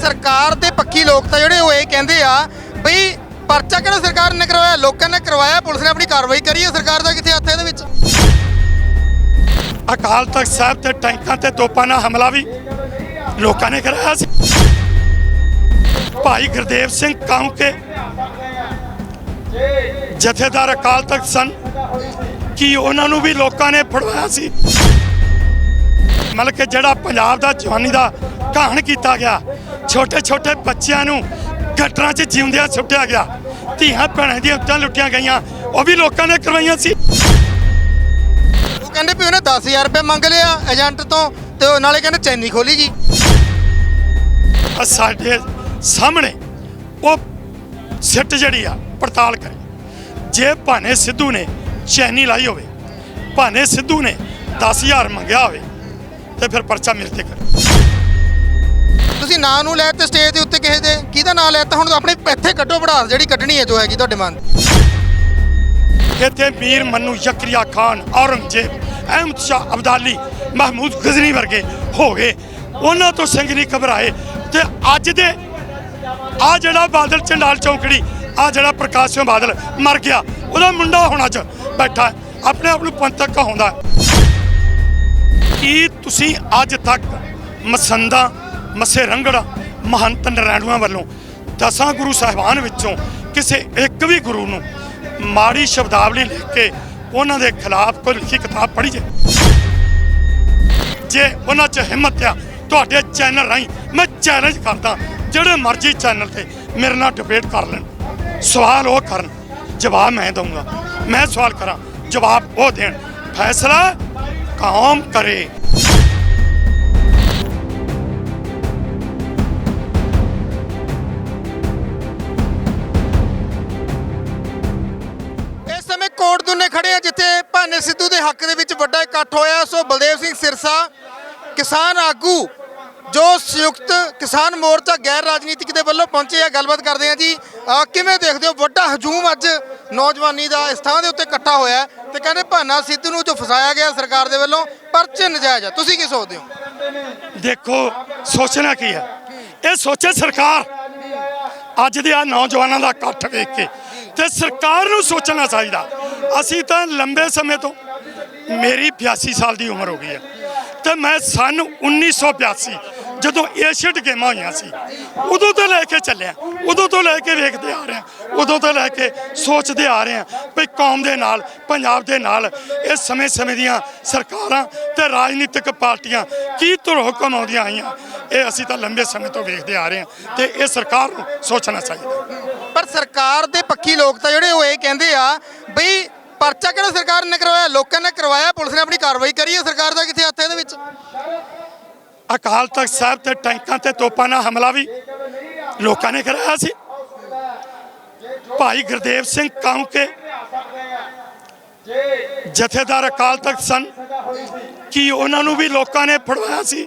ਸਰਕਾਰ ਦੇ ਪੱਖੀ ਲੋਕ ਤਾਂ ਜਿਹੜੇ ਉਹ ਇਹ ਕਹਿੰਦੇ ਆ ਬਈ ਪਰਚਾ ਕਿਹੜਾ ਸਰਕਾਰ ਨੇ ਕਰਵਾਇਆ? ਲੋਕਾਂ ਨੇ ਕਰਵਾਇਆ, ਪੁਲਿਸ ਨੇ ਆਪਣੀ ਕਾਰਵਾਈ ਕਰੀ ਹੈ ਸਰਕਾਰ ਦਾ ਕਿੱਥੇ ਹੱਥ ਹੈ ਇਹਦੇ ਵਿੱਚ? ਅਕਾਲ ਤਖਤ ਸਾਹਿਬ ਤੇ ਟੈਂਕਾਂ ਤੇ ਤੋਪਾਂ ਨਾਲ ਹਮਲਾ ਵੀ ਲੋਕਾਂ ਨੇ ਕਰਾਇਆ ਸੀ। ਭਾਈ ਗੁਰਦੇਵ ਸਿੰਘ ਕਾਉਂਕੇ ਜਥੇਦਾਰ ਅਕਾਲ ਤਖਤ ਸਨ ਕੀ ਉਹਨਾਂ ਨੂੰ ਵੀ ਲੋਕਾਂ ਨੇ ਫੜਵਾਇਆ ਸੀ। ਮਤਲਬ ਕਿ ਜਿਹੜਾ ਪੰਜਾਬ ਦਾ ਜਵਾਨੀ ਦਾ ਕਹਾਣ ਕੀਤਾ ਗਿਆ ਛੋਟੇ ਛੋਟੇ ਬੱਚਿਆਂ ਨੂੰ ਗਟਰਾਂ 'ਚ ਜਿਉਂਦਿਆਂ ਸੁੱਟਿਆ ਗਿਆ। ਧੀਆਂ ਭੈਣਾਂ ਦੀਆਂ ਉੱਤਾਂ ਲੁੱਟੀਆਂ ਗਈਆਂ। ਉਹ ਵੀ ਲੋਕਾਂ ਨੇ ਕਰਵਾਈਆਂ ਸੀ। ਉਹ ਕਹਿੰਦੇ ਵੀ ਉਹਨੇ 10000 ਰੁਪਏ ਮੰਗ ਲਿਆ ਏਜੰਟ ਤੋਂ ਤੇ ਉਹ ਨਾਲੇ ਕਹਿੰਦੇ ਚੈਨੀ ਖੋਲੀ ਜੀ। ਆ ਸਾਡੇ ਸਾਹਮਣੇ ਉਹ ਸਿੱਟ ਜਿਹੜੀ ਆ ਪੜਤਾਲ ਕਰੇ। ਜੇ ਭਾਨੇ ਸਿੱਧੂ ਨੇ ਚੈਨੀ ਲਾਈ ਹੋਵੇ ਭਾਨੇ ਸਿੱਧੂ ਨੇ 10000 ਮੰਗਿਆ ਹੋਵੇ ਤੇ ਫਿਰ ਪਰਚਾ ਮਿਲ ਤੇ ਕਰ। ਤੁਸੀਂ ਨਾਂ ਨੂੰ ਲੈ ਤੇ ਸਟੇਜ ਦੇ ਉੱਤੇ ਕਿਸੇ ਦੇ, ਕਿਹਦਾ ਨਾਂ ਲੈਤਾ ਹੁਣ ਆਪਣੇ ਇੱਥੇ ਕੱਢੋ ਪੜਾਸ ਜਿਹੜੀ ਕੱਢਣੀ ਹੈ ਜੋ ਹੈਗੀ ਤੁਹਾਡੇ ਮਨ। ਇੱਥੇ ਮੀਰ ਮੰਨੂ ਯਕਰੀਆ ਖਾਨ, ਔਰੰਗਜ਼ੇਬ, ਅਹਿਮਦ ਸ਼ਾਹ ਅਬਦਾਲੀ, ਮਹਿਮੂਦ ਗਜ਼ਨੀ ਵਰਗੇ ਹੋ ਗਏ। ਉਹਨਾਂ ਤੋਂ ਸਿੰਘ ਨਹੀਂ ਘਬਰਾਏ। ਤੇ ਅੱਜ ਦੇ ਆ ਜਿਹੜਾ ਬਾਦਲ ਚੰਡਾਲ ਚੌਂਕੜੀ, ਆ ਜਿਹੜਾ ਪ੍ਰਕਾਸ਼ ਸਿੰਘ ਬਾਦਲ ਮਰ ਗਿਆ, ਉਹਦਾ ਮੁੰਡਾ ਹੋਣਾ ਚ ਬੈਠਾ ਆਪਣੇ ਆਪ ਨੂੰ ਪੰਥਕ ਕਹਾਉਂਦਾ ਕੀ ਤੁਸੀਂ ਅੱਜ ਤੱਕ ਮਸੰਦਾ ਮਸੇ ਰੰਗੜਾ ਮਹੰਤ ਨਰੈਣੂਆਂ ਵੱਲੋਂ ਦਸਾਂ ਗੁਰੂ ਸਾਹਿਬਾਨ ਵਿੱਚੋਂ ਕਿਸੇ ਇੱਕ ਵੀ ਗੁਰੂ ਨੂੰ ਮਾੜੀ ਸ਼ਬਦਾਵਲੀ ਲਿਖ ਕੇ ਉਹਨਾਂ ਦੇ ਖਿਲਾਫ ਕੋਈ ਲਿਖੀ ਕਿਤਾਬ ਪੜ੍ਹੀ ਜੇ ਜੇ ਉਹਨਾਂ 'ਚ ਹਿੰਮਤ ਆ, ਤੁਹਾਡੇ ਚੈਨਲ ਰਾਹੀਂ ਮੈਂ ਚੈਲੰਜ ਕਰਦਾ, ਜਿਹੜੇ ਮਰਜ਼ੀ ਚੈਨਲ ਤੇ ਮੇਰੇ ਨਾਲ ਡਿਬੇਟ ਕਰ ਲੈਣ। ਸਵਾਲ ਉਹ ਕਰਨ, ਜਵਾਬ ਮੈਂ ਦਊਂਗਾ। ਮੈਂ ਸਵਾਲ ਕਰਾਂ, ਜਵਾਬ ਉਹ ਦੇਣ। ਫੈਸਲਾ ਕੌਮ ਕਰੇ। ਦੁਨੇ ਖੜੇ ਆ, ਜਿੱਥੇ ਭਾਨੇ ਸਿੱਧੂ ਦੇ ਹੱਕ ਦੇ ਵਿੱਚ ਵੱਡਾ ਇਕੱਠ ਹੋਇਆ। ਸੋ ਬਲਦੇਵ ਸਿੰਘ ਸਿਰਸਾ, ਕਿਸਾਨ ਆਗੂ, ਜੋ ਸੰਯੁਕਤ ਕਿਸਾਨ ਮੋਰਚਾ ਗੈਰ ਰਾਜਨੀਤਿਕ ਦੇ ਵੱਲੋਂ ਪਹੁੰਚੇ ਆ, ਗੱਲਬਾਤ ਕਰਦੇ ਆ ਜੀ। ਕਿਵੇਂ ਦੇਖਦੇ ਹੋ? ਵੱਡਾ ਹਜੂਮ ਅੱਜ ਨੌਜਵਾਨੀ ਦਾ ਇਸ ਥਾਂ ਦੇ ਉੱਤੇ ਇਕੱਠਾ ਹੋਇਆ ਤੇ ਕਹਿੰਦੇ ਭਾਨਾ ਸਿੱਧੂ ਨੂੰ ਜੋ ਫਸਾਇਆ ਗਿਆ ਸਰਕਾਰ ਦੇ ਵੱਲੋਂ, ਪਰਚੇ ਨਜਾਇਜ਼ ਆ। ਤੁਸੀਂ ਕੀ ਸੋਚਦੇ ਹੋ? ਦੇਖੋ, ਸੋਚਣਾ ਕੀ ਹੈ? ਇਹ ਸੋਚੇ ਸਰਕਾਰ। ਅੱਜ ਦੇ ਆ ਨੌਜਵਾਨਾਂ ਦਾ ਇਕੱਠ ਵੇਖ ਕੇ ਤੇ ਸਰਕਾਰ ਨੂੰ ਸੋਚਣਾ ਚਾਹੀਦਾ। ਅਸੀਂ ਤਾਂ ਲੰਬੇ ਸਮੇਂ ਤੋਂ ਮੇਰੀ 82 ਸਾਲ ਦੀ ਉਮਰ ਹੋ ਗਈ ਹੈ। ਤੇ ਮੈਂ ਸਨ 1982 ਜਦੋਂ ਏਸ਼ੀਅਨ ਗੇਮਾਂ ਹੋਈਆਂ ਸੀ। ਉਦੋਂ ਤੋਂ ਲੈ ਕੇ ਚੱਲਿਆ, ਉਦੋਂ ਤੋਂ ਲੈ ਕੇ ਵੇਖਦੇ ਆ ਰਹੇ ਹਾਂ, ਉਦੋਂ ਤੋਂ ਲੈ ਕੇ ਸੋਚਦੇ ਆ ਰਹੇ ਹਾਂ ਵੀ ਕੌਮ ਦੇ ਨਾਲ, ਪੰਜਾਬ ਦੇ ਨਾਲ ਇਹ ਸਮੇਂ-ਸਮੇਂ ਦੀਆਂ ਸਰਕਾਰਾਂ ਤੇ ਰਾਜਨੀਤਿਕ ਪਾਰਟੀਆਂ ਕੀ ਧੁਰ ਹੁਕਮ ਆਉਂਦੀਆਂ ਆਈਆਂ, ਇਹ ਅਸੀਂ ਤਾਂ ਲੰਬੇ ਸਮੇਂ ਤੋਂ ਵੇਖਦੇ ਆ ਰਹੇ ਹਾਂ ਤੇ ਇਹ ਸਰਕਾਰ ਨੂੰ ਸੋਚਣਾ ਚਾਹੀਦਾ। ਪਰ ਸਰਕਾਰ ਦੇ ਪੱਖੀ ਲੋਕ ਤਾਂ ਜਿਹੜੇ ਉਹ ਇਹ ਕਹਿੰਦੇ ਆ ਬਈ ਪਰਚਾ ਕਿਹੜਾ ਸਰਕਾਰ ਨੇ ਕਰਵਾਇਆ? ਲੋਕਾਂ ਨੇ ਕਰਵਾਇਆ, ਪੁਲਿਸ ਨੇ ਆਪਣੀ ਕਾਰਵਾਈ ਕਰੀ ਹੈ ਸਰਕਾਰ ਦਾ ਕਿੱਥੇ ਹੱਥ ਇਹਦੇ ਵਿੱਚ? ਅਕਾਲ ਤਖਤ ਸਾਹਿਬ ਤੇ ਟੈਂਕਾਂ ਤੇ ਤੋਪਾਂ ਨਾਲ ਹਮਲਾ ਵੀ ਲੋਕਾਂ ਨੇ ਕਰਾਇਆ ਸੀ। ਭਾਈ ਗੁਰਦੇਵ ਸਿੰਘ ਕਾਉਂਕੇ ਜਥੇਦਾਰ ਅਕਾਲ ਤਖਤ ਸਨ ਕੀ ਉਹਨਾਂ ਨੂੰ ਵੀ ਲੋਕਾਂ ਨੇ ਫੜਵਾਇਆ ਸੀ,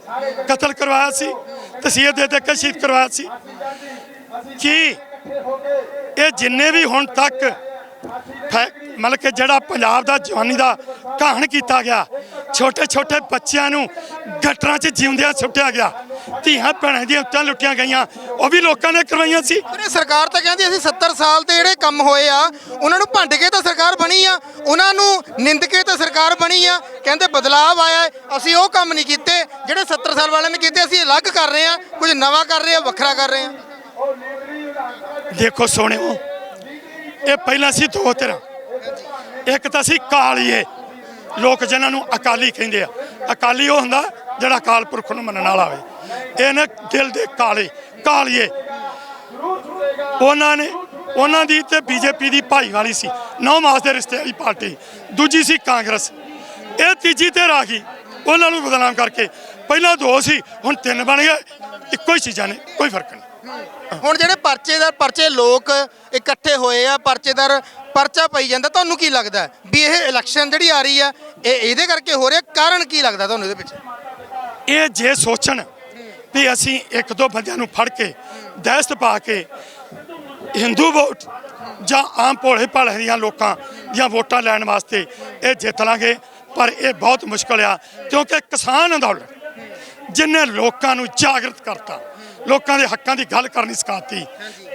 ਕਤਲ ਕਰਵਾਇਆ ਸੀ, ਤਸੀਹੇ ਦੇ ਦੇ ਕੇ ਸ਼ਹੀਦ ਕਰਵਾਇਆ ਸੀ। ਕੀ ਇਹ ਜਿੰਨੇ ਵੀ ਹੁਣ ਤੱਕ ਫੈ- ਮਤਲਬ ਕਿ ਜਿਹੜਾ ਪੰਜਾਬ ਦਾ ਜਵਾਨੀ ਦਾ ਕਹਾਣ ਕੀਤਾ ਗਿਆ, ਛੋਟੇ ਛੋਟੇ ਬੱਚਿਆਂ ਨੂੰ ਗਟਰਾਂ 'ਚ ਜਿਉਂਦਿਆਂ ਸੁੱਟਿਆ ਗਿਆ, ਧੀਆਂ ਭੈਣਾਂ ਦੀਆਂ ਉੱਤਾਂ ਲੁੱਟੀਆਂ ਗਈਆਂ, ਉਹ ਵੀ ਲੋਕਾਂ ਨੇ ਕਰਵਾਈਆਂ ਸੀ। ਪਰ ਸਰਕਾਰ ਤਾਂ ਕਹਿੰਦੀ ਅਸੀਂ 70 ਸਾਲ ਤੇ ਜਿਹੜੇ ਕੰਮ ਹੋਏ ਆ, ਉਹਨਾਂ ਨੂੰ ਭੰਡ ਕੇ ਤਾਂ ਸਰਕਾਰ ਬਣੀ ਆ, ਉਹਨਾਂ ਨੂੰ ਨਿੰਦ ਕੇ ਤਾਂ ਸਰਕਾਰ ਬਣੀ ਆ। ਕਹਿੰਦੇ ਬਦਲਾਅ ਆਇਆ ਅਸੀਂ ਉਹ ਕੰਮ ਨਹੀਂ ਕੀਤੇ, ਜਿਹੜੇ 70 ਸਾਲ ਵਾਲਿਆਂ ਨੇ ਕੀਤੇ, ਅਸੀਂ ਅਲੱਗ ਕਰ ਰਹੇ ਆ, ਕੁਝ ਨਵਾਂ ਕਰ ਰਹੇ ਆ, ਵੱਖਰਾ ਕਰ ਰਹੇ ਆ। ਦੇਖੋ ਸੋਹਣਿਓ ਇਹ ਪਹਿਲਾਂ ਸੀ ਦੋ ਤਰ੍ਹਾਂ ਇੱਕ ਤਾਂ ਸੀ ਕਾਲੀਏ ਲੋਕ ਜਿਨ੍ਹਾਂ ਨੂੰ ਅਕਾਲੀ ਕਹਿੰਦੇ ਆ। ਅਕਾਲੀ ਉਹ ਹੁੰਦਾ ਜਿਹੜਾ ਅਕਾਲ ਪੁਰਖ ਨੂੰ ਮੰਨਣ ਵਾਲਾ ਹੋਵੇ। ਇਹ ਨੇ ਦਿਲ ਦੇ ਕਾਲੇ, ਕਾਲੀਏ। ਉਹਨਾਂ ਨੇ, ਉਹਨਾਂ ਦੀ ਤੇ ਬੀਜੇਪੀ ਦੀ ਭਾਈਵਾਲੀ ਸੀ। ਨੌ ਮਾਸ ਦੇ ਰਿਸ਼ਤੇ ਵਾਲੀ ਪਾਰਟੀ। ਦੂਜੀ ਸੀ ਕਾਂਗਰਸ। ਇਹ ਤੀਜੀ ਤੇ ਆ ਗਈ ਉਹਨਾਂ ਨੂੰ ਬਦਨਾਮ ਕਰਕੇ ਪਹਿਲਾਂ ਦੋ ਸੀ, ਹੁਣ ਤਿੰਨ ਬਣ ਗਏ। ਇੱਕੋ ਹੀ ਚੀਜ਼ਾਂ ਨੇ, ਕੋਈ ਫ਼ਰਕ ਨਹੀਂ। ਹੁਣ ਜਿਹੜੇ ਪਰਚੇਦਾਰ, ਪਰਚੇ ਲੋਕ ਇਕੱਠੇ ਹੋਏ ਆ, ਪਰਚੇਦਾਰ ਪਰਚਾ ਪਈ ਜਾਂਦਾ, ਤੁਹਾਨੂੰ ਕੀ ਲੱਗਦਾ? ਵੀ ਇਹ ਇਲੈਕਸ਼ਨ ਜਿਹੜੀ ਆ ਰਹੀ ਆ, ਇਹ ਇਹਦੇ ਕਰਕੇ ਹੋ ਰਿਹਾ? ਕਾਰਨ ਕੀ ਲੱਗਦਾ ਤੁਹਾਨੂੰ ਇਹਦੇ ਪਿੱਛੇ? ਇਹ ਜੇ ਸੋਚਣ ਵੀ ਅਸੀਂ ਇੱਕ ਦੋ ਬੰਦਿਆਂ ਨੂੰ ਫੜ ਕੇ, ਦਹਿਸ਼ਤ ਪਾ ਕੇ, ਹਿੰਦੂ ਵੋਟ ਜਾਂ ਆਮ ਭੋਲੇ ਭਾਲੇ ਦੀਆਂ ਲੋਕਾਂ ਜਾਂ ਵੋਟਾਂ ਲੈਣ ਵਾਸਤੇ ਇਹ ਜਿੱਤ ਲਾਂਗੇ, ਪਰ ਇਹ ਬਹੁਤ ਮੁਸ਼ਕਲ ਆ, ਕਿਉਂਕਿ ਕਿਸਾਨ ਅੰਦੋਲਨ ਜਿਨੇ ਲੋਕਾਂ ਨੂੰ ਜਾਗਰਤ ਕਰਤਾ ਲੋਕਾਂ ਦੇ ਹੱਕਾਂ ਦੀ ਗੱਲ ਕਰਨੀ ਸਿਖਾਤੀ।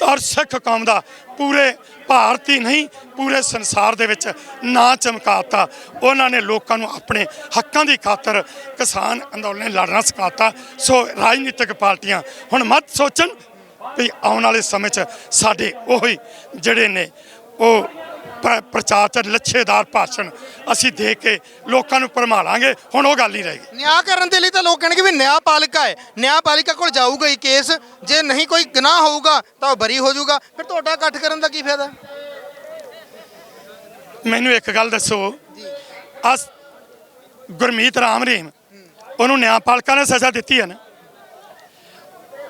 ਔਰ ਸਿੱਖ ਕੌਮ ਦਾ ਪੂਰੇ ਭਾਰਤ ਹੀ ਨਹੀਂ, ਪੂਰੇ ਸੰਸਾਰ ਦੇ ਵਿੱਚ ਨਾਂ ਚਮਕਾਤਾ। ਉਹਨਾਂ ਨੇ ਲੋਕਾਂ ਨੂੰ ਆਪਣੇ ਹੱਕਾਂ ਦੀ ਖਾਤਰ ਕਿਸਾਨ ਅੰਦੋਲਨ ਲੜਨਾ ਸਿਖਾਤਾ। ਸੋ ਰਾਜਨੀਤਿਕ ਪਾਰਟੀਆਂ ਹੁਣ ਮਤ ਸੋਚਣ ਵੀ ਆਉਣ ਵਾਲੇ ਸਮੇਂ 'ਚ ਸਾਡੇ ਉਹੀ ਜਿਹੜੇ ਨੇ, ਉਹ ਪ੍ਰਚਾਰ ਚ ਲੱਛੇਦਾਰ ਭਾਸ਼ਣ ਅਸੀਂ ਦੇ ਕੇ ਲੋਕਾਂ ਨੂੰ ਭਰਮਾਲਾਂਗੇ ਹੁਣ ਉਹ ਗੱਲ ਨਹੀਂ ਰਹੀ ਨਿਆਂ ਕਰਨ ਦੇ ਲਈ ਤਾਂ ਲੋਕ ਕਹਿਣਗੇ ਵੀ ਨਿਆਂਪਾਲਿਕਾ ਹੈ। ਨਿਆਂਪਾਲਿਕਾ ਕੋਲ ਜਾਊਗਾ ਹੀ ਕੇਸ। ਜੇ ਨਹੀਂ ਕੋਈ ਗੁਨਾਹ ਹੋਊਗਾ ਤਾਂ ਉਹ ਬਰੀ ਹੋ ਜਾਊਗਾ। ਫਿਰ ਤੁਹਾਡਾ ਇਕੱਠ ਕਰਨ ਦਾ ਕੀ ਫਾਇਦਾ? ਮੈਨੂੰ ਇੱਕ ਗੱਲ ਦੱਸੋ। ਅਸ ਗੁਰਮੀਤ ਰਾਮ ਰਹੀਮ ਉਹਨੂੰ ਨਿਆਂਪਾਲਕਾਂ ਨੇ ਸਜ਼ਾ ਦਿੱਤੀ ਹੈ ਨਾ।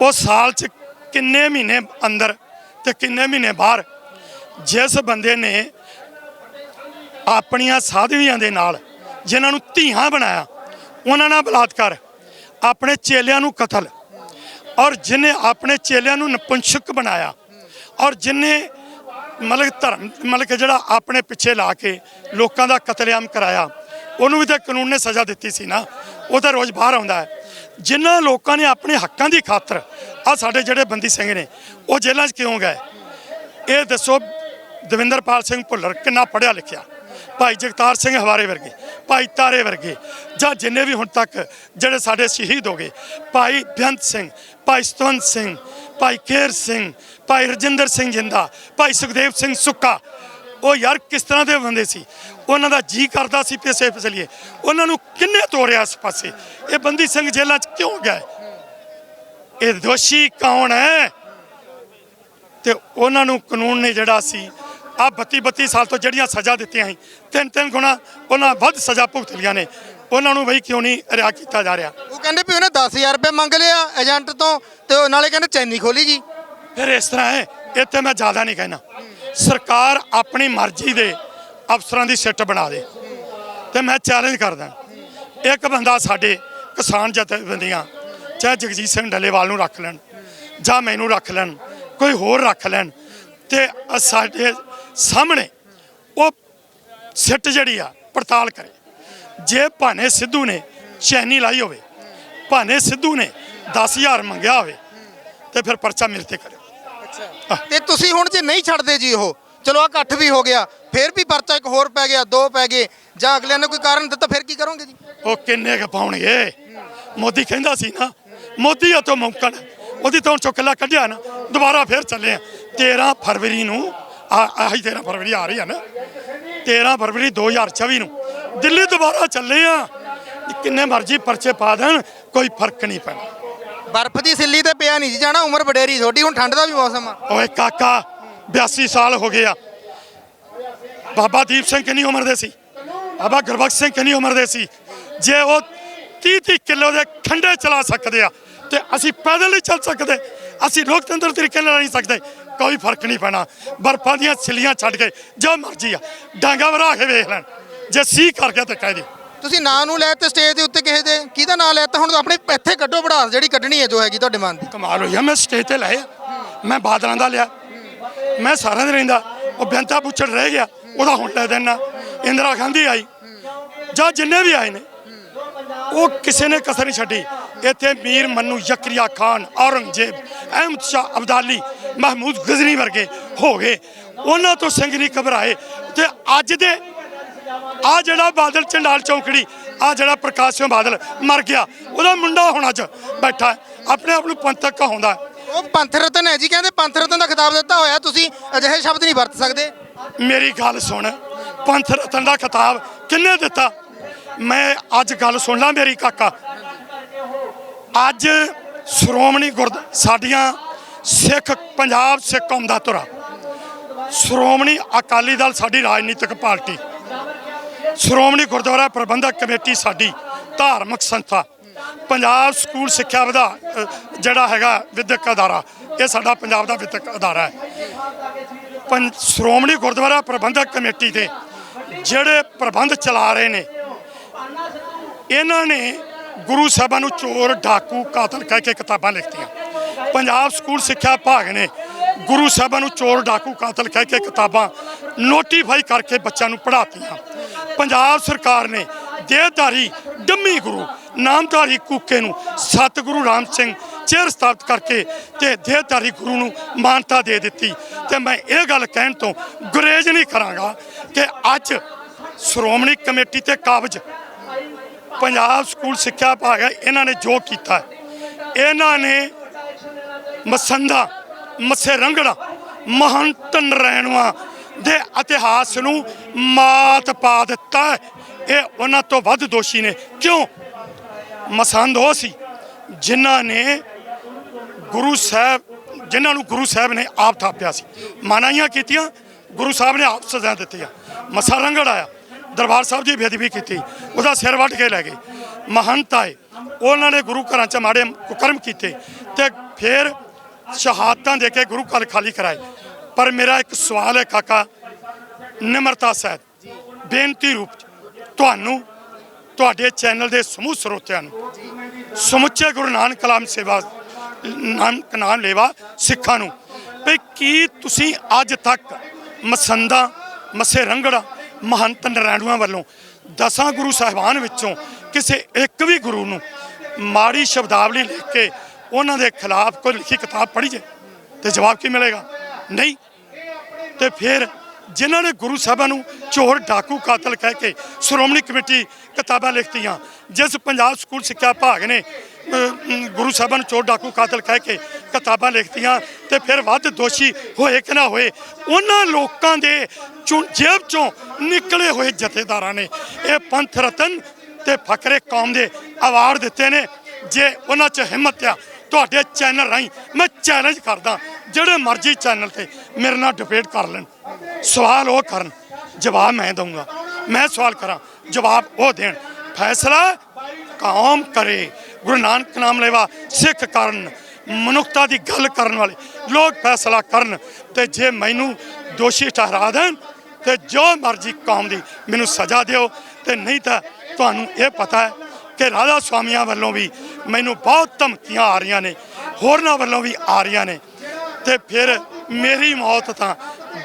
ਉਹ ਸਾਲ ਚ ਕਿੰਨੇ ਮਹੀਨੇ ਅੰਦਰ ਤੇ ਕਿੰਨੇ ਮਹੀਨੇ ਬਾਹਰ ਜਿਸ ਬੰਦੇ ਨੇ ਆਪਣੀਆਂ ਸਾਧਵੀਆਂ ਦੇ ਨਾਲ ਜਿਨ੍ਹਾਂ ਨੂੰ ਧੀਆਂ ਬਣਾਇਆ, ਉਹਨਾਂ ਨਾਲ ਬਲਾਤਕਾਰ, ਆਪਣੇ ਚੇਲਿਆਂ ਨੂੰ ਕਤਲ ਔਰ ਜਿਨੇ ਆਪਣੇ ਚੇਲਿਆਂ ਨੂੰ ਨਪੁੰਸਕ ਬਣਾਇਆ ਔਰ ਜਿਨੇ ਮਤਲਬ ਧਰਮ, ਮਤਲਬ ਕਿ ਜਿਹੜਾ ਆਪਣੇ ਪਿੱਛੇ ਲਾ ਕੇ ਲੋਕਾਂ ਦਾ ਕਤਲੇਆਮ ਕਰਾਇਆ, ਉਹਨੂੰ ਵੀ ਤਾਂ ਕਾਨੂੰਨ ਨੇ ਸਜ਼ਾ ਦਿੱਤੀ ਸੀ ਨਾ, ਉਹ ਤਾਂ ਰੋਜ਼ ਬਾਹਰ ਆਉਂਦਾ ਹੈ। ਜਿਨ੍ਹਾਂ ਲੋਕਾਂ ਨੇ ਆਪਣੇ ਹੱਕਾਂ ਦੀ ਖਾਤਰ ਆ ਸਾਡੇ ਜਿਹੜੇ ਬੰਦੀ ਸਿੰਘ ਨੇ, ਉਹ ਜੇਲ੍ਹਾਂ 'ਚ ਕਿਉਂ ਗਏ? ਇਹ ਦੱਸੋ ਦਵਿੰਦਰਪਾਲ ਸਿੰਘ ਭੁੱਲਰ ਕਿੰਨਾ ਪੜ੍ਹਿਆ ਲਿਖਿਆ? ਭਾਈ ਜਗਤਾਰ ਸਿੰਘ ਹਵਾਰੇ ਵਰਗੇ, ਭਾਈ ਤਾਰੇ ਵਰਗੇ, ਜਾਂ ਜਿੰਨੇ ਵੀ ਹੁਣ ਤੱਕ ਜਿਹੜੇ ਸਾਡੇ ਸ਼ਹੀਦ ਹੋ ਗਏ, ਭਾਈ ਬੇਅੰਤ ਸਿੰਘ, ਭਾਈ ਸਤਵੰਤ ਸਿੰਘ, ਭਾਈ ਕੇਰ ਸਿੰਘ, ਭਾਈ ਰਜਿੰਦਰ ਸਿੰਘ ਜਿੰਦਾ, ਭਾਈ ਸੁਖਦੇਵ ਸਿੰਘ ਸੁੱਕਾ, ਉਹ ਯਾਰ ਕਿਸ ਤਰ੍ਹਾਂ ਦੇ ਬੰਦੇ ਸੀ? ਉਹਨਾਂ ਦਾ ਜੀ ਕਰਦਾ ਸੀ ਪੈਸੇ ਫਸਲੀਏ ਉਹਨਾਂ ਨੂੰ ਕਿੰਨੇ ਤੋੜਿਆ ਇਸ ਪਾਸੇ? ਇਹ ਬੰਦੀ ਸਿੰਘ ਜੇਲ੍ਹਾਂ 'ਚ ਕਿਉਂ ਗਏ ਇਹ ਦੋਸ਼ੀ ਕੌਣ ਹੈ? ਤੇ ਉਹਨਾਂ ਨੂੰ ਕਾਨੂੰਨ ਨੇ ਜਿਹੜਾ ਸੀ ਆ 32 32 ਸਾਲ ਤੋਂ ਜਿਹੜੀਆਂ ਸਜ਼ਾ ਦਿੱਤੀਆਂ ਸੀ ਤਿੰਨ ਤਿੰਨ ਗੁਣਾ ਉਹਨਾਂ ਵੱਧ ਸਜ਼ਾ ਭੁਗਤ ਲਿਆ ਨੇ। ਉਹਨਾਂ ਨੂੰ ਬਈ ਕਿਉਂ ਨਹੀਂ ਰਿਹਾ ਕੀਤਾ ਜਾ ਰਿਹਾ? ਉਹ ਕਹਿੰਦੇ ਵੀ ਉਹਨੇ 10000 ਰੁਪਏ ਮੰਗ ਲਿਆ ਏਜੰਟ ਤੋਂ ਤੇ ਉਹ ਨਾਲੇ ਕਹਿੰਦੇ ਚੈਨੀ ਖੋਲੀ ਜੀ ਫਿਰ ਇਸ ਤਰ੍ਹਾਂ ਹੈ ਇੱਥੇ ਮੈਂ ਜ਼ਿਆਦਾ ਨਹੀਂ ਕਹਿਣਾ। ਸਰਕਾਰ ਆਪਣੀ ਮਰਜ਼ੀ ਦੇ ਅਫਸਰਾਂ ਦੀ ਸਿੱਟ ਬਣਾ ਦੇ ਤੇ ਮੈਂ ਚੈਲੰਜ ਕਰਦਾ। ਇੱਕ ਬੰਦਾ ਸਾਡੇ ਕਿਸਾਨ ਜਥੇਬੰਦੀਆਂ ਚਾਹੇ ਜਗਜੀਤ ਸਿੰਘ ਡੱਲੇਵਾਲ ਨੂੰ ਰੱਖ ਲੈਣ ਜਾਂ ਮੈਨੂੰ ਰੱਖ ਲੈਣ ਕੋਈ ਹੋਰ ਰੱਖ ਲੈਣ ਤੇ ਸਾਡੇ ਸਾਹਮਣੇ ਉਹ ਸਿੱਟ ਜਿਹੜੀ ਆ ਪੜਤਾਲ ਕਰੇ। ਜੇ ਭਾਨੇ ਸਿੱਧੂ ਨੇ ਚੈਨੀ ਲਾਈ ਹੋਵੇ ਭਾਨੇ ਸਿੱਧੂ ਨੇ 10000 ਮੰਗਿਆ ਹੋਵੇ ਤੇ ਫਿਰ ਪਰਚਾ ਮੇਰੇ ਤੇ ਕਰਿਓ। ਤੇ ਤੁਸੀਂ ਹੁਣ ਜੇ ਨਹੀਂ ਛੱਡਦੇ ਜੀ ਉਹ ਚਲੋ ਆ ਇਕੱਠ ਵੀ ਹੋ ਗਿਆ ਫਿਰ ਵੀ ਪਰਚਾ ਇੱਕ ਹੋਰ ਪੈ ਗਿਆ ਦੋ ਪੈ ਗਏ ਜਾਂ ਅਗਲਿਆਂ ਨੇ ਕੋਈ ਕਾਰਨ ਦਿੱਤਾ ਫਿਰ ਕੀ ਕਰੋਗੇ ਜੀ? ਉਹ ਕਿੰਨੇ ਕ ਪਾਉਣਗੇ? ਮੋਦੀ ਕਹਿੰਦਾ ਸੀ ਨਾ ਮੋਦੀ ਆ ਤੋਂ ਮੌਕਣ ਉਹਦੀ ਤੋਂ ਚੁੱਕਲਾ ਕੱਢਿਆ ਨਾ ਦੁਬਾਰਾ ਫੇਰ ਚੱਲੇ ਆ। 13 ਫਰਵਰੀ ਨੂੰ ਆਹੀ 13 ਫਰਵਰੀ ਆ ਰਹੀ ਆ ਨਾ। 13 ਫਰਵਰੀ 2024 ਨੂੰ। ਦਿੱਲੀ ਦੁਬਾਰਾ ਚੱਲੇ ਆ। ਕਿੰਨੇ ਮਰਜ਼ੀ ਪਰਚੇ ਪਾ ਦੇਣ ਕੋਈ ਫ਼ਰਕ ਨਹੀਂ ਪੈਣਾ। ਬਰਫ਼ ਦੀ ਸਿੱਲੀ ਤੇ ਪਿਆ ਨਹੀਂ ਜੀ ਜਾਣਾ ਉਮਰ ਵਡੇਰੀ ਤੁਹਾਡੀ ਹੁਣ ਠੰਡ ਦਾ ਵੀ ਮੌਸਮ ਆ। ਓਏ ਕਾਕਾ 82 ਸਾਲ ਹੋ ਗਏ ਆ। ਬਾਬਾ ਦੀਪ ਸਿੰਘ ਕਿੰਨੀ ਉਮਰ ਦੇ ਸੀ? ਬਾਬਾ ਗੁਰਬਖਸ਼ ਸਿੰਘ ਕਿੰਨੀ ਉਮਰ ਦੇ ਸੀ? ਜੇ ਉਹ 30 30 ਕਿਲੋ ਦੇ ਖੰਡੇ ਚਲਾ ਸਕਦੇ ਆ ਤੇ ਅਸੀਂ ਪੈਦਲ ਨਹੀਂ ਚੱਲ ਸਕਦੇ। ਅਸੀਂ ਲੋਕਤੰਤਰ ਤਰੀਕੇ ਨਾਲ ਨਹੀਂ ਸਕਦੇ ਕੋਈ ਫ਼ਰਕ ਨਹੀਂ ਪੈਣਾ। ਬਰਫਾਂ ਦੀਆਂ ਸਿੱਲੀਆਂ ਛੱਡ ਕੇ ਜੋ ਮਰਜ਼ੀ ਆ ਡਾਂਗਾ ਵਰਾ ਕੇ ਵੇਖ ਲੈਣ। ਜੇ ਸੀ ਕਰ ਗਿਆ ਤੇ ਕਹਿ ਦੇ। ਤੁਸੀਂ ਨਾਂ ਨੂੰ ਲੈ ਤੇ ਸਟੇਜ ਦੇ ਉੱਤੇ ਕਿਸੇ ਦੇ ਕਿਹਦਾ ਨਾਂ ਲੈਤਾ ਹੁਣ ਆਪਣੇ ਇੱਥੇ ਕੱਢੋ ਭੜਾਸ ਜਿਹੜੀ ਕੱਢਣੀ ਹੈ ਜੋ ਹੈਗੀ ਤੁਹਾਡੇ ਮਨ ਦੀ। ਕਮਾਲ ਹੋਈ ਆ ਮੈਂ ਸਟੇਜ ਤੇ ਲਾਇਆ ਮੈਂ ਬਾਦਲਾਂ ਦਾ ਲਿਆ। ਮੈਂ ਸਾਰਿਆਂ ਦੇ ਰਹਿੰਦਾ। ਉਹ ਬੇਨਤਾ ਪੁੱਛੜ ਰਹਿ ਗਿਆ। ਉਹਦਾ ਹੁਣ ਲੈ ਦੇਣਾ। ਇੰਦਰਾ ਗਾਂਧੀ ਆਈ। ਜਾਂ ਜਿੰਨੇ ਵੀ ਆਏ ਨੇ ਉਹ ਕਿਸੇ ਨੇ ਕਸਰ ਨਹੀਂ ਛੱਡੀ। ਇੱਥੇ ਮੀਰ ਮੰਨੂ ਯਕਰੀਆ ਖਾਨ ਔਰੰਗਜ਼ੇਬ ਅਹਿਮਦ ਸ਼ਾਹ ਅਬਦਾਲੀ ਮਹਿਮੂਦ ਗਜ਼ਨੀ ਵਰਗੇ ਹੋ ਗਏ। ਉਹਨਾਂ ਤੋਂ ਸਿੰਘ ਨਹੀਂ ਘਬਰਾਏ। ਤੇ ਅੱਜ ਦੇ ਆ ਜਿਹੜਾ ਬਾਦਲ ਚੰਡਾਲ ਚੌਂਕੜੀ ਆ ਜਿਹੜਾ ਪ੍ਰਕਾਸ਼ ਸਿੰਘ ਬਾਦਲ ਮਰ ਗਿਆ ਉਹਦਾ ਮੁੰਡਾ ਹੁਣ ਅੱਜ ਬੈਠਾ ਆਪਣੇ ਆਪ ਨੂੰ ਪੰਥਕ ਕਹਾਉਂਦਾ। ਉਹ ਪੰਥ ਰਤਨ ਹੈ ਜੀ ਕਹਿੰਦੇ ਪੰਥ ਰਤਨ ਦਾ ਖਿਤਾਬ ਦਿੱਤਾ ਹੋਇਆ ਤੁਸੀਂ ਅਜਿਹੇ ਸ਼ਬਦ ਨਹੀਂ ਵਰਤ ਸਕਦੇ। ਮੇਰੀ ਗੱਲ ਸੁਣ ਪੰਥ ਰਤਨ ਦਾ ਖਿਤਾਬ ਕਿੰਨੇ ਦਿੱਤਾ? ਮੈਂ ਅੱਜ ਗੱਲ ਸੁਣ ਲਾ ਮੇਰੀ ਕਾਕਾ। ਅੱਜ ਸ਼੍ਰੋਮਣੀ ਗੁਰਦ ਸਾਡੀਆਂ ਸਿੱਖ, ਪੰਜਾਬ ਸਿੱਖ ਕੌਮ ਦਾ ਧੁਰਾ। ਸ਼੍ਰੋਮਣੀ ਅਕਾਲੀ ਦਲ ਸਾਡੀ ਰਾਜਨੀਤਿਕ ਪਾਰਟੀ। ਸ਼੍ਰੋਮਣੀ ਗੁਰਦੁਆਰਾ ਪ੍ਰਬੰਧਕ ਕਮੇਟੀ ਸਾਡੀ ਧਾਰਮਿਕ ਸੰਸਥਾ। ਪੰਜਾਬ ਸਕੂਲ ਸਿੱਖਿਆ ਵਿਧਾ ਜਿਹੜਾ ਹੈਗਾ ਵਿਦਿਅਕ ਅਦਾਰਾ, ਇਹ ਸਾਡਾ ਪੰਜਾਬ ਦਾ ਵਿਦਿਅਕ ਅਦਾਰਾ ਹੈ। ਪੰ, ਸ਼੍ਰੋਮਣੀ ਗੁਰਦੁਆਰਾ ਪ੍ਰਬੰਧਕ ਕਮੇਟੀ ਦੇ ਜਿਹੜੇ ਪ੍ਰਬੰਧ ਚਲਾ ਰਹੇ ਨੇ, ਇਹਨਾਂ ਨੇ ਗੁਰੂ ਸਾਹਿਬਾਂ ਨੂੰ ਚੋਰ, ਡਾਕੂ, ਕਾਤਲ ਕਹਿ ਕੇ ਕਿਤਾਬਾਂ ਲਿਖਤੀਆਂ। ਪੰਜਾਬ ਸਕੂਲ ਸਿੱਖਿਆ ਵਿਭਾਗ ਨੇ ਗੁਰੂ ਸਾਹਿਬਾਂ ਨੂੰ ਚੋਰ, ਡਾਕੂ, ਕਾਤਲ ਕਹਿ ਕੇ ਕਿਤਾਬਾਂ ਨੋਟੀਫਾਈ ਕਰਕੇ ਬੱਚਿਆਂ ਨੂੰ ਪੜ੍ਹਾਤੀਆਂ। ਪੰਜਾਬ ਸਰਕਾਰ ਨੇ ਦੇਹਧਾਰੀ ਡੰਮੀ ਗੁਰੂ, ਨਾਮਧਾਰੀ ਕੂਕੇ ਨੂੰ ਸਤਿਗੁਰੂ ਰਾਮ ਸਿੰਘ ਚੇਅਰ ਸਥਾਪਿਤ ਕਰਕੇ ਤੇ ਦੇਹਧਾਰੀ ਗੁਰੂ ਨੂੰ ਮਾਨਤਾ ਦੇ ਦਿੱਤੀ। ਤੇ ਮੈਂ ਇਹ ਗੱਲ ਕਹਿਣ ਤੋਂ ਗੁਰੇਜ਼ ਨਹੀਂ ਕਰਾਂਗਾ ਕਿ ਅੱਜ ਸ਼੍ਰੋਮਣੀ ਕਮੇਟੀ ਤੇ ਕਾਬਜ ਪੰਜਾਬ ਸਕੂਲ ਸਿੱਖਿਆ ਵਿਭਾਗ ਹੈ, ਇਹਨਾਂ ਨੇ ਜੋ ਕੀਤਾ ਇਹਨਾਂ ਨੇ ਮਸੰਦਾ, ਮਸੇ ਰੰਗੜਾ, ਮਹੰਤ ਨਰੈਣਵਾ ਦੇ ਇਤਿਹਾਸ ਨੂੰ ਮਾਤ ਪਾ ਦਿੱਤਾ ਇਹ ਉਹਨਾਂ ਤੋਂ ਵੱਧ ਦੋਸ਼ੀ ਨੇ। ਕਿਉਂ? ਮਸੰਦ ਉਹ ਸੀ ਜਿਨ੍ਹਾਂ ਨੇ ਗੁਰੂ ਸਾਹਿਬ, ਜਿਨ੍ਹਾਂ ਨੂੰ ਗੁਰੂ ਸਾਹਿਬ ਨੇ ਆਪ ਥਾਪਿਆ ਸੀ। ਮਨਾਈਆਂ ਕੀਤੀਆਂ, ਗੁਰੂ ਸਾਹਿਬ ਨੇ ਆਪ ਸਜ਼ਾ ਦਿੱਤੀਆਂ ਮਸਾ ਰੰਗੜ ਆਇਆ। ਦਰਬਾਰ ਸਾਹਿਬ ਦੀ ਬੇਅਦਬੀ ਕੀਤੀ। ਉਹਦਾ ਸਿਰ ਵੱਢ ਕੇ ਲੈ ਗਏ। ਮਹੰਤ ਆਏ। ਉਹਨਾਂ ਨੇ ਗੁਰੂ ਘਰਾਂ 'ਚ ਮਾੜੇ ਕੁਕਰਮ ਕੀਤੇ ਤੇ ਫਿਰ ਸ਼ਹਾਦਤਾਂ ਦੇ ਕੇ ਗੁਰੂ ਘਰ ਖਾਲੀ ਕਰਾਏ। ਪਰ ਮੇਰਾ ਇੱਕ ਸਵਾਲ ਹੈ ਕਾਕਾ, ਨਿਮਰਤਾ ਸਾਹਿਬ ਬੇਨਤੀ ਰੂਪ 'ਚ ਤੁਹਾਨੂੰ, ਤੁਹਾਡੇ ਚੈਨਲ ਦੇ ਸਮੂਹ ਸਰੋਤਿਆਂ ਨੂੰ, ਸਮੁੱਚੇ ਗੁਰੂ ਨਾਨਕ ਕਲਾਮ ਸੇਵਾ, ਨਾਨਕ ਨਾਮ ਲੇਵਾ ਸਿੱਖਾਂ ਨੂੰ, ਵੀ ਕੀ ਤੁਸੀਂ ਅੱਜ ਤੱਕ ਮਸੰਦਾ, ਮਸੇ ਰੰਗੜਾ ਮਹੰਤ ਨਰੈਣੂਆਂ ਵੱਲੋਂ ਦਸਾਂ ਗੁਰੂ ਸਾਹਿਬਾਨ ਵਿੱਚੋਂ ਕਿਸੇ ਇੱਕ ਵੀ ਗੁਰੂ ਨੂੰ ਮਾੜੀ ਸ਼ਬਦਾਵਲੀ ਲਿਖ ਕੇ ਉਹਨਾਂ ਦੇ ਖਿਲਾਫ ਕੋਈ ਲਿਖੀ ਕਿਤਾਬ ਪੜ੍ਹੀ ਜੇ ਤੇ ਜਵਾਬ ਕੀ ਮਿਲੇਗਾ? ਨਹੀਂ। ਤੇ ਫਿਰ ਜਿਨ੍ਹਾਂ ਨੇ ਗੁਰੂ ਸਾਹਿਬਾਂ ਨੂੰ ਚੋਰ, ਡਾਕੂ, ਕਾਤਲ ਕਹਿ ਕੇ ਸ਼੍ਰੋਮਣੀ ਕਮੇਟੀ ਕਿਤਾਬਾਂ ਲਿਖਤੀਆਂ, ਜਿਸ ਪੰਜਾਬ ਸਕੂਲ ਸਿੱਖਿਆ ਵਿਭਾਗ ਨੇ ਗੁਰੂ ਸਾਹਿਬਾਂ ਨੂੰ ਚੋਰ ਡਾਕੂ ਕਾਤਲ ਕਹਿ ਕੇ ਕਿਤਾਬਾਂ ਲਿਖਤੀਆਂ ਤੇ ਫਿਰ ਵੱਧ ਦੋਸ਼ੀ ਹੋਏ ਕਿ ਨਾ ਹੋਏ, ਉਹਨਾਂ ਲੋਕਾਂ ਦੇ ਚੋਂ, ਜੇਬ ਚੋਂ ਨਿਕਲੇ ਹੋਏ ਜਥੇਦਾਰਾਂ ਨੇ ਇਹ ਪੰਥ ਰਤਨ ਤੇ ਫਕਰੇ ਕੌਮ ਦੇ ਅਵਾਰਡ ਦਿੱਤੇ ਨੇ। ਜੇ ਉਹਨਾਂ 'ਚ ਹਿੰਮਤ ਆ, ਤੁਹਾਡੇ ਚੈਨਲ ਰਾਹੀਂ ਮੈਂ ਚੈਲੰਜ ਕਰਦਾ, ਜਿਹੜੇ ਮਰਜ਼ੀ ਚੈਨਲ ਤੇ ਮੇਰੇ ਨਾਲ ਡਿਬੇਟ ਕਰ ਲੈਣ। ਸਵਾਲ ਉਹ ਕਰਨ, ਜਵਾਬ ਮੈਂ ਦਊਂਗਾ। ਮੈਂ ਸਵਾਲ ਕਰਾਂ, ਜਵਾਬ ਉਹ ਦੇਣ। ਫੈਸਲਾ ਕੌਮ ਕਰੇ। ਗੁਰੂ ਨਾਨਕ ਨਾਮ ਲੈਵਾ, ਸਿੱਖ ਕਰਨ, ਮਨੁੱਖਤਾ ਦੀ ਗੱਲ ਕਰਨ ਵਾਲੇ, ਲੋਕ ਫੈਸਲਾ ਕਰਨ ਤੇ ਜੇ ਮੈਨੂੰ ਦੋਸ਼ੀ ਠਹਿਰਾ ਦੇਣ ਤੇ ਜੋ ਮਰਜ਼ੀ ਕੌਮ ਦੀ ਮੈਨੂੰ ਸਜ਼ਾ ਦਿਓ ਤੇ ਨਹੀਂ ਤਾਂ ਤੁਹਾਨੂੰ ਇਹ ਪਤਾ ਹੈ ਕਿ ਰਾਧਾ ਸਵਾਮੀਆਂ ਵੱਲੋਂ ਵੀ ਮੈਨੂੰ ਬਹੁਤ ਧਮਕੀਆਂ ਆ ਰਹੀਆਂ ਨੇ, ਹੋਰਨਾਂ ਵੱਲੋਂ ਵੀ ਆ ਰਹੀਆਂ ਨੇ ਤੇ ਫਿਰ ਮੇਰੀ ਮੌਤ ਤਾਂ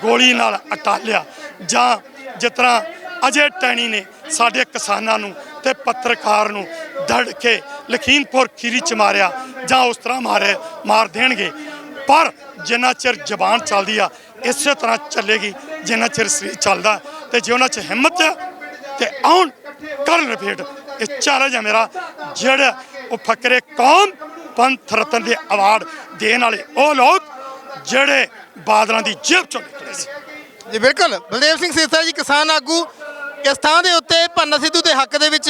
ਗੋਲੀ ਨਾਲ ਅਟਾਲਿਆ ਜਾਂ ਜਿਸ ਤਰ੍ਹਾਂ ਅਜੇ ਟੈਣੀ ਨੇ ਸਾਡੇ ਕਿਸਾਨਾਂ ਨੂੰ ਤੇ ਪੱਤਰਕਾਰ ਨੂੰ ਧੜ ਕੇ ਲਖੀਮਪੁਰ ਖੀਰੀ ਚ ਮਾਰਿਆ ਜਾਂ ਉਸ ਤਰ੍ਹਾਂ ਮਾਰੇ, ਮਾਰ ਦੇਣਗੇ। ਪਰ ਜਿੰਨਾ ਚਿਰ ਜ਼ਬਾਨ ਚੱਲਦੀ ਆ, ਇਸੇ ਤਰ੍ਹਾਂ ਚੱਲੇਗੀ, ਜਿੰਨਾ ਚਿਰ ਸਰੀਰ ਚੱਲਦਾ। ਤੇ ਜੇ ਉਹਨਾਂ 'ਚ ਹਿੰਮਤ ਆ, ਤੇ ਆਉਣ ਕਰਨ ਰਿਪੀਟ ਇਹ ਚੈਲੰਜ ਹੈ ਮੇਰਾ, ਜਿਹੜਾ ਉਹ ਫਕਰੇ ਕੌਮ ਪੰਥ ਰਤਨ ਦੇ ਅਵਾਰਡ ਦੇਣ ਵਾਲੇ ਉਹ ਲੋਕ, ਜਿਹੜੇ ਬਾਦਲਾਂ ਦੀ ਜੇਬ ਚੋਂ ਨਿਕਲੇ ਸੀ। ਜੀ, ਬਿਲਕੁਲ। ਬਲਦੇਵ ਸਿੰਘ ਸਿਰਸਾ ਜੀ ਕਿਸਾਨ ਆਗੂ ਇਸ ਥਾਂ ਦੇ ਉੱਤੇ ਭੰਨਾ ਸਿੱਧੂ ਦੇ ਹੱਕ ਦੇ ਵਿੱਚ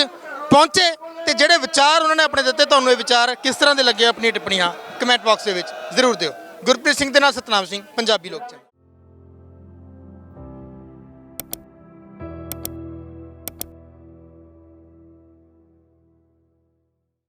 ਪਹੁੰਚੇ? ਤੇ ਜਿਹੜੇ ਵਿਚਾਰ ਉਹਨਾਂ ਨੇ ਆਪਣੇ ਦਿੱਤੇ, ਤੁਹਾਨੂੰ ਇਹ ਵਿਚਾਰ ਕਿਸ ਤਰ੍ਹਾਂ ਦੇ ਲੱਗੇ ਆਪਣੀ ਟਿੱਪਣੀਆਂ? ਕਮੈਂਟ ਬਾਕਸ ਦੇ ਵਿੱਚ ਜ਼ਰੂਰ ਦਿਓ। ਗੁਰਪ੍ਰੀਤ ਸਿੰਘ ਦੇ ਨਾਲ ਸਤਨਾਮ ਸਿੰਘ, ਪੰਜਾਬੀ ਲੋਕ ਚੈਨਲ।